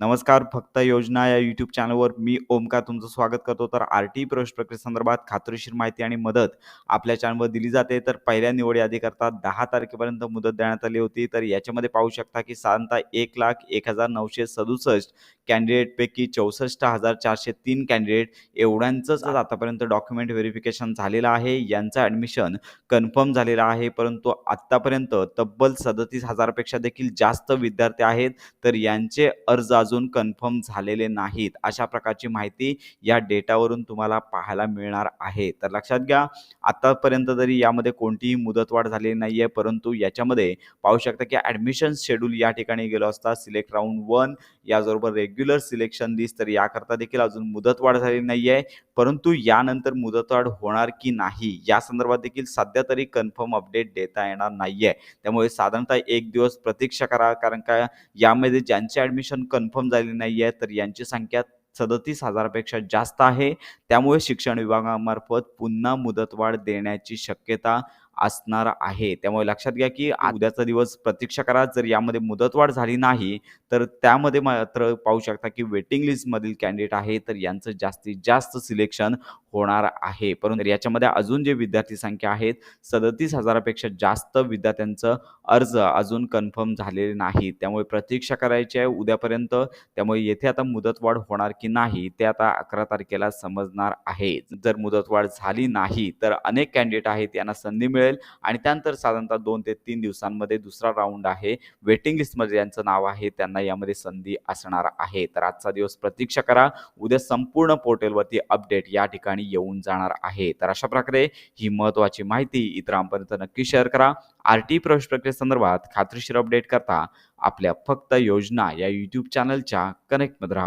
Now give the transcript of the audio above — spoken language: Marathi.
नमस्कार फक्त योजना या यूट्यूब चॅनलवर मी ओमकार तुमचं स्वागत करतो. तर आर टी प्रवेश प्रक्रियेसंदर्भात खात्रीशीर माहिती आणि मदत आपल्या चॅनलवर दिली जाते. तर पहिल्या निवड यादीकरता दहा तारखेपर्यंत मुदत देण्यात आली होती. तर याच्यामध्ये पाहू शकता की साधारणतः एक लाख एक हजार नऊशे सदुसष्ट कॅन्डिडेटपैकी चौसष्ट हजार चारशे तीन कॅन्डिडेट एवढ्यांचंच आतापर्यंत डॉक्युमेंट व्हेरिफिकेशन झालेलं आहे. यांचं ॲडमिशन कन्फर्म झालेलं आहे. परंतु आत्तापर्यंत तब्बल सदतीस हजारपेक्षा देखील जास्त विद्यार्थी आहेत. तर यांचे अर्ज अजून कन्फर्म झालेले नाहीत अशा प्रकारची माहिती या डेटावरून तुम्हाला पाहायला मिळणार आहे. तर लक्षात घ्या आतापर्यंत तरी यामध्ये कोणतीही मुदतवाढ झालेली नाही आहे परंतु याच्यामध्ये पाहू शकता की ॲडमिशन शेड्यूल या ठिकाणी गेलो असता सिलेक्ट राऊंड वन याचबरोबर रेग्युलर सिलेक्शन लिस्ट तर याकरता देखील अजून मुदतवाढ झालेली नाही आहे परंतु यानंतर मुदतवाढ होणार की नाही या संदर्भात देखील सध्या तरी कन्फर्म अपडेट देता येणार नाही आहे त्यामुळे साधारणतः एक दिवस प्रतीक्षा करा कारण का यामध्ये ज्यांचे ॲडमिशन कन्फर्म झालेली नाही आहे तर यांची संख्या सदतीस हजारापेक्षा जास्त आहे. त्यामुळे शिक्षण विभागामार्फत पुन्हा मुदतवाढ देण्याची शक्यता असणार आहे. त्यामुळे लक्षात घ्या की उद्याचा दिवस प्रतीक्षा करा. जर यामध्ये मुदतवाढ झाली नाही तर त्यामध्ये मात्र पाहू शकता की वेटिंग लिस्टमधील कॅन्डिडेट आहे तर यांचं जास्तीत जास्त सिलेक्शन होणार आहे. परंतु याच्यामध्ये अजून जे विद्यार्थी संख्या आहेत सदतीस हजारापेक्षा जास्त विद्यार्थ्यांचं अर्ज अजून कन्फर्म झालेले नाही त्यामुळे प्रतीक्षा करायची आहे उद्यापर्यंत. त्यामुळे येथे आता मुदतवाढ होणार की नाही ते आता अकरा तारखेला समजणार आहे. जर मुदतवाढ झाली नाही तर अनेक कॅन्डिडेट आहेत यांना संधी मिळेल. आणि त्यानंतर साधारणतः दोन ते तीन दिवसांमध्ये दुसरा राऊंड आहे. वेटिंग लिस्टमध्ये ज्यांचं नाव आहे त्यांना यामध्ये संधी असणार आहे. तर आजचा दिवस प्रतीक्षा करा. उद्या संपूर्ण पोर्टलवरती अपडेट या ठिकाणी येऊन जाणार आहे. तर अशा प्रकारे ही महत्त्वाची माहिती इतरांपर्यंत नक्की शेअर करा. आर टी प्रवेश प्रक्रियेसंदर्भात खात्रीशीर अपडेट करता आपल्या फक्त योजना या यूट्यूब चॅनलच्या कनेक्टमध्ये राहा.